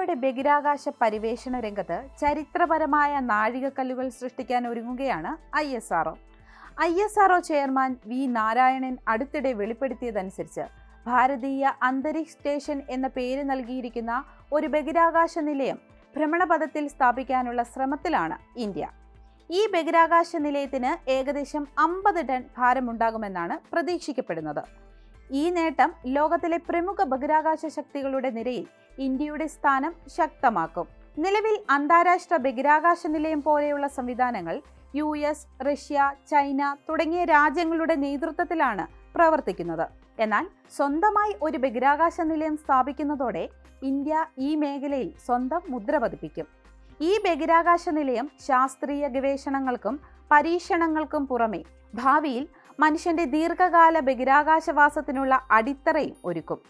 ഇന്ത്യയുടെ ബഹിരാകാശ പരിവേഷണ രംഗത്ത് ചരിത്രപരമായ നാഴികക്കല്ലുകൾ സൃഷ്ടിക്കാൻ ഒരുങ്ങുകയാണ് I S R O I S R O chairman V Narayanan അടുത്തിടെ വെളിപ്പെടുത്തിയതനുസരിച്ച് ഭാരതീയ അന്തരീക്ഷ സ്റ്റേഷൻ എന്ന പേര് നൽകിയിരിക്കുന്ന ഒരു ബഹിരാകാശ നിലയം ഭ്രമണപഥത്തിൽ സ്ഥാപിക്കാനുള്ള ശ്രമത്തിലാണ് ഇന്ത്യ. ഈ ബഹിരാകാശ നിലയത്തിന് ഏകദേശം അമ്പത് ടൺ ഭാരമുണ്ടാകുമെന്നാണ് പ്രതീക്ഷിക്കപ്പെടുന്നത്. ഈ നേട്ടം ലോകത്തിലെ പ്രമുഖ ബഹിരാകാശ ശക്തികളുടെ നിരയിൽ ഇന്ത്യയുടെ സ്ഥാനം ശക്തമാക്കും. നിലവിൽ അന്താരാഷ്ട്ര ബഹിരാകാശ നിലയം പോലെയുള്ള സംവിധാനങ്ങൾ യു എസ് റഷ്യ ചൈന തുടങ്ങിയ രാജ്യങ്ങളുടെ നേതൃത്വത്തിലാണ് പ്രവർത്തിക്കുന്നത്. എന്നാൽ സ്വന്തമായി ഒരു ബഹിരാകാശ നിലയം സ്ഥാപിക്കുന്നതോടെ ഇന്ത്യ ഈ മേഖലയിൽ സ്വന്തം മുദ്ര പതിപ്പിക്കും. ഈ ബഹിരാകാശ നിലയം ശാസ്ത്രീയ ഗവേഷണങ്ങൾക്കും പരീക്ഷണങ്ങൾക്കും പുറമെ ഭാവിയിൽ മനുഷ്യന്റെ ദീർഘകാല ബഹിരാകാശവാസത്തിനുള്ള അടിത്തറയും ഒരുക്കും.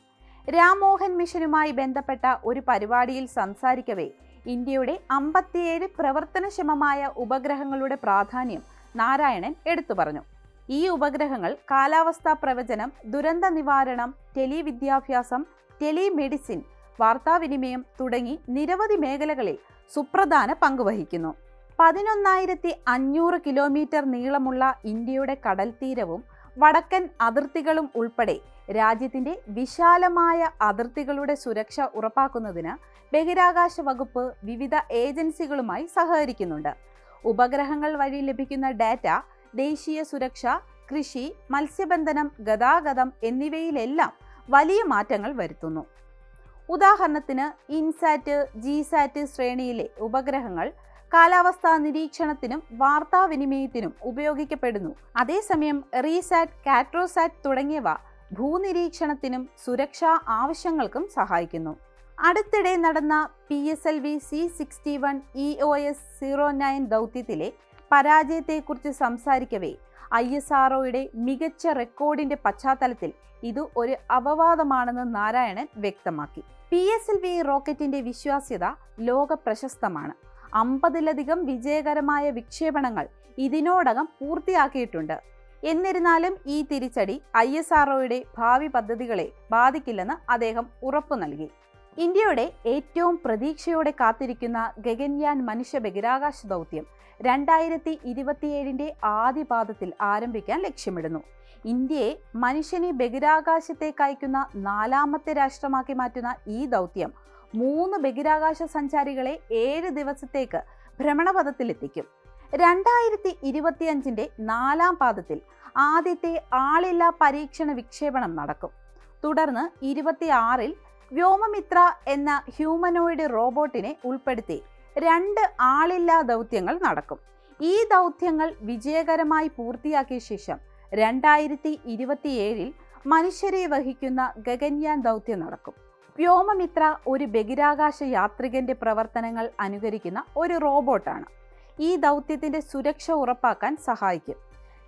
രാംമോഹൻ മിഷനുമായി ബന്ധപ്പെട്ട ഒരു പരിപാടിയിൽ സംസാരിക്കവേ ഇന്ത്യയുടെ അമ്പത്തിയേഴ് പ്രവർത്തനക്ഷമമായ ഉപഗ്രഹങ്ങളുടെ പ്രാധാന്യം നാരായണൻ എടുത്തു പറഞ്ഞു. ഈ ഉപഗ്രഹങ്ങൾ കാലാവസ്ഥാ പ്രവചനം ദുരന്ത നിവാരണം ടെലിവിദ്യാഭ്യാസം ടെലിമെഡിസിൻ വാർത്താവിനിമയം തുടങ്ങി നിരവധി മേഖലകളിൽ സുപ്രധാന പങ്കുവഹിക്കുന്നു പതിനൊന്നായിരത്തി അഞ്ഞൂറ് കിലോമീറ്റർ നീളമുള്ള ഇന്ത്യയുടെ കടൽത്തീരവും തീരവും വടക്കൻ അതിർത്തികളും ഉൾപ്പെടെ രാജ്യത്തിന്റെ വിശാലമായ അതിർത്തികളുടെ സുരക്ഷ ഉറപ്പാക്കുന്നതിന് ബഹിരാകാശ വകുപ്പ് വിവിധ ഏജൻസികളുമായി സഹകരിക്കുന്നുണ്ട്. ഉപഗ്രഹങ്ങൾ വഴി ലഭിക്കുന്ന ഡാറ്റ ദേശീയ സുരക്ഷ കൃഷി മത്സ്യബന്ധനം ഗതാഗതം എന്നിവയിലെല്ലാം വലിയ മാറ്റങ്ങൾ വരുത്തുന്നു. ഉദാഹരണത്തിന് ഇൻസാറ്റ് ജിസാറ്റ് ശ്രേണിയിലെ ഉപഗ്രഹങ്ങൾ കാലാവസ്ഥാ നിരീക്ഷണത്തിനും വാർത്താവിനിമയത്തിനും ഉപയോഗിക്കപ്പെടുന്നു. അതേസമയം റീസാറ്റ് കാട്രോസാറ്റ് തുടങ്ങിയവ ഭൂനിരീക്ഷണത്തിനും സുരക്ഷാ ആവശ്യങ്ങൾക്കും സഹായിക്കുന്നു. അടുത്തിടെ നടന്ന P S L V C sixty one E O S zero nine ദൗത്യത്തിലെ പരാജയത്തെക്കുറിച്ച് സംസാരിക്കവേ ഐ എസ് ആർഒയുടെ മികച്ച റെക്കോർഡിന്റെ പശ്ചാത്തലത്തിൽ ഇത് ഒരു അപവാദമാണെന്ന് നാരായണൻ വ്യക്തമാക്കി. പി എസ് എൽ വി റോക്കറ്റിന്റെ വിശ്വാസ്യത ലോക പ്രശസ്തമാണ്. അമ്പതിലധികം വിജയകരമായ വിക്ഷേപണങ്ങൾ ഇതിനോടകം പൂർത്തിയാക്കിയിട്ടുണ്ട്. എന്നിരുന്നാലും ഈ തിരിച്ചടി ഐ എസ് ആർഒയുടെ ഭാവി പദ്ധതികളെ ബാധിക്കില്ലെന്ന് അദ്ദേഹം ഉറപ്പു നൽകി. ഇന്ത്യയുടെ ഏറ്റവും പ്രതീക്ഷയോടെ കാത്തിരിക്കുന്ന ഗഗൻയാൻ മനുഷ്യ ബഹിരാകാശ ദൗത്യം രണ്ടായിരത്തി ഇരുപത്തിയേഴിന്റെ ആദ്യ പാദത്തിൽ ആരംഭിക്കാൻ ലക്ഷ്യമിടുന്നു. ഇന്ത്യയെ മനുഷ്യനെ ബഹിരാകാശത്തേക്കയക്കുന്ന നാലാമത്തെ രാഷ്ട്രമാക്കി മാറ്റുന്ന ഈ ദൗത്യം മൂന്ന് ബഹിരാകാശ സഞ്ചാരികളെ ഏഴ് ദിവസത്തേക്ക് ഭ്രമണപഥത്തിലെത്തിക്കും. രണ്ടായിരത്തി ഇരുപത്തിയഞ്ചിന്റെ നാലാം പാദത്തിൽ ആദ്യത്തെ ആളില്ലാ പരീക്ഷണ വിക്ഷേപണം നടക്കും. തുടർന്ന് ഇരുപത്തിയാറിൽ വ്യോമമിത്ര എന്ന ഹ്യൂമനോയിഡ് റോബോട്ടിനെ ഉൾപ്പെടുത്തി രണ്ട് ആളില്ലാ ദൗത്യങ്ങൾ നടക്കും. ഈ ദൗത്യങ്ങൾ വിജയകരമായി പൂർത്തിയാക്കിയ ശേഷം രണ്ടായിരത്തി ഇരുപത്തിയേഴിൽ മനുഷ്യരെ വഹിക്കുന്ന ഗഗൻയാൻ ദൗത്യം നടക്കും. വ്യോമമിത്ര ഒരു ബഹിരാകാശ യാത്രികന്റെ പ്രവർത്തനങ്ങൾ അനുകരിക്കുന്ന ഒരു റോബോട്ടാണ്. ഈ ദൗത്യത്തിന്റെ സുരക്ഷ ഉറപ്പാക്കാൻ സഹായിക്കും.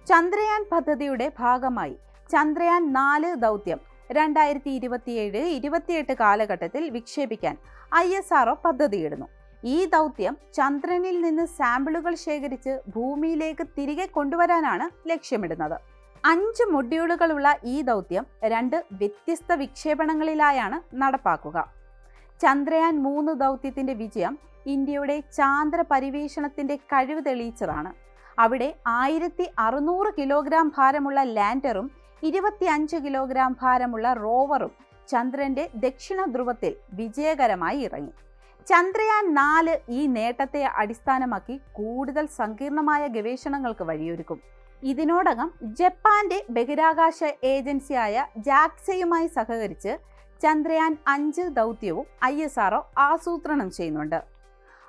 ചന്ദ്രയാൻ പദ്ധതിയുടെ ഭാഗമായി ചന്ദ്രയാൻ നാല് ദൗത്യം രണ്ടായിരത്തി ഇരുപത്തിയേഴ് ഇരുപത്തിയെട്ട് കാലഘട്ടത്തിൽ വിക്ഷേപിക്കാൻ ഐ എസ് ആർഒ പദ്ധതിയിടുന്നു. ഈ ദൗത്യം ചന്ദ്രനിൽ നിന്ന് സാമ്പിളുകൾ ശേഖരിച്ച് ഭൂമിയിലേക്ക് തിരികെ കൊണ്ടുവരാനാണ് ലക്ഷ്യമിടുന്നത്. അഞ്ച് മൊഡ്യൂളുകളുള്ള ഈ ദൗത്യം രണ്ട് വ്യത്യസ്ത വിക്ഷേപണങ്ങളിലായാണ് നടപ്പാക്കുക. ചന്ദ്രയാൻ മൂന്ന് ദൗത്യത്തിന്റെ വിജയം ഇന്ത്യയുടെ ചാന്ദ്ര പരിവേഷണത്തിന്റെ കഴിവ് തെളിയിച്ചതാണ്. അവിടെ ആയിരത്തി അറുന്നൂറ് കിലോഗ്രാം ഭാരമുള്ള ലാൻഡറും ഇരുപത്തിയഞ്ച് കിലോഗ്രാം ഭാരമുള്ള റോവറും ചന്ദ്രന്റെ ദക്ഷിണ ധ്രുവത്തിൽ വിജയകരമായി ഇറങ്ങി. ചന്ദ്രയാൻ നാല് ഈ നേട്ടത്തെ അടിസ്ഥാനമാക്കി കൂടുതൽ സങ്കീർണമായ ഗവേഷണങ്ങൾക്ക് വഴിയൊരുക്കും. ഇതിനോടകം ജപ്പാന്റെ ബഹിരാകാശ ഏജൻസിയായ ജാക്സയുമായി സഹകരിച്ച് ചന്ദ്രയാൻ അഞ്ച് ദൗത്യവും ഐ എസ് ആർഒ ആസൂത്രണം ചെയ്യുന്നുണ്ട്.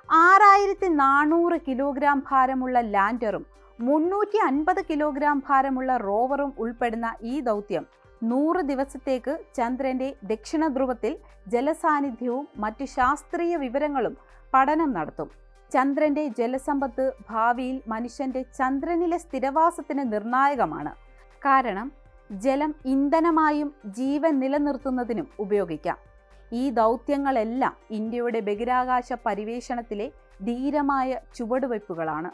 ആറായിരത്തി നാനൂറ് കിലോഗ്രാം ഭാരമുള്ള ലാൻഡറും മുന്നൂറ്റി അൻപത് കിലോഗ്രാം ഭാരമുള്ള റോവറും ഉൾപ്പെടുന്ന ഈ ദൗത്യം നൂറ് ദിവസത്തേക്ക് ചന്ദ്രന്റെ ദക്ഷിണ ധ്രുവത്തിൽ ജലസാന്നിധ്യവും മറ്റു ശാസ്ത്രീയ വിവരങ്ങളും പഠനം നടത്തും. ചന്ദ്രന്റെ ജലസമ്പത്ത് ഭാവിയിൽ മനുഷ്യന്റെ ചന്ദ്രനിലെ സ്ഥിരവാസത്തിന് നിർണായകമാണ്. കാരണം ജലം ഇന്ധനമായും ജീവൻ നിലനിർത്തുന്നതിനും ഉപയോഗിക്കാം. ഈ ദൗത്യങ്ങളെല്ലാം ഇന്ത്യയുടെ ബഹിരാകാശ പരിവേഷണത്തിലെ ധീരമായ ചുവടുവയ്പ്പുകളാണ്.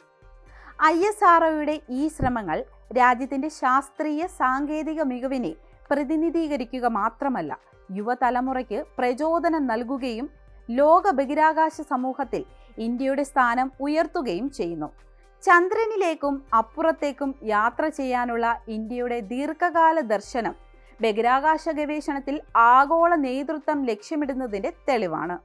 ഐ എസ് ആർഒയുടെ ഈ ശ്രമങ്ങൾ രാജ്യത്തിന്റെ ശാസ്ത്രീയ സാങ്കേതിക മികവിനെ പ്രതിനിധീകരിക്കുക മാത്രമല്ല യുവതലമുറയ്ക്ക് പ്രചോദനം നൽകുകയും ലോക ബഹിരാകാശ സമൂഹത്തിൽ ഇന്ത്യയുടെ സ്ഥാനം ഉയർത്തുകയും ചെയ്യുന്നു. ചന്ദ്രനിലേക്കും അപ്പുറത്തേക്കും യാത്ര ചെയ്യാനുള്ള ഇന്ത്യയുടെ ദീർഘകാല ദർശനം ബഹിരാകാശ ഗവേഷണത്തിൽ ആഗോള നേതൃത്വം ലക്ഷ്യമിടുന്നതിന്റെ തെളിവാണ്.